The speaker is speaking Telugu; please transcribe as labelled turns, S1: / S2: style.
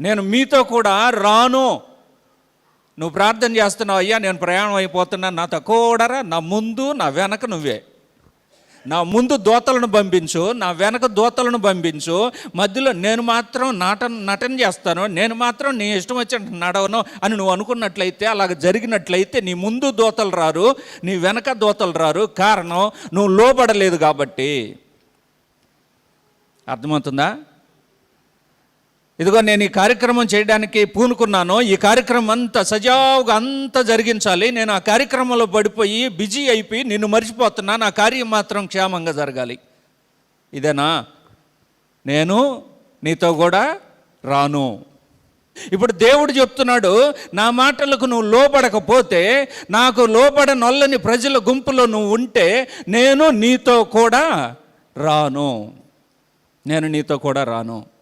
S1: నేను మీతో కూడా రాను. నువ్వు ప్రార్థన చేస్తున్నావు అయ్యా నేను ప్రయాణం అయిపోతున్నా నాతో కూడా నా ముందు నా వెనక నువ్వే. నా ముందు దోతలను పంపించు నా వెనక దోతలను పంపించు. మధ్యలో నేను మాత్రం నాట నటన చేస్తాను నేను మాత్రం నీ ఇష్టం వచ్చినట్టు నడవను అని నువ్వు అనుకున్నట్లయితే అలాగ జరిగినట్లయితే నీ ముందు దోతలు రారు నీ వెనక దోతలు రారు. కారణం నువ్వు లోబడలేదు కాబట్టి. అర్థమవుతుందా? ఇదిగో నేను ఈ కార్యక్రమం చేయడానికి పూనుకున్నాను. ఈ కార్యక్రమం అంతా సజావుగా అంతా జరిగించాలి. నేను ఆ కార్యక్రమంలో పడిపోయి బిజీ అయిపోయి నిన్ను మర్చిపోతున్నా నా కార్యం మాత్రం క్షేమంగా జరగాలి. ఇదేనా? నేను నీతో కూడా రాను. ఇప్పుడు దేవుడు చెప్తున్నాడు నా మాటలకు నువ్వు లోపడకపోతే నాకు లోపడ నొల్లని ప్రజల గుంపులో నువ్వు ఉంటే నేను నీతో కూడా రాను. నేను నీతో కూడా రాను.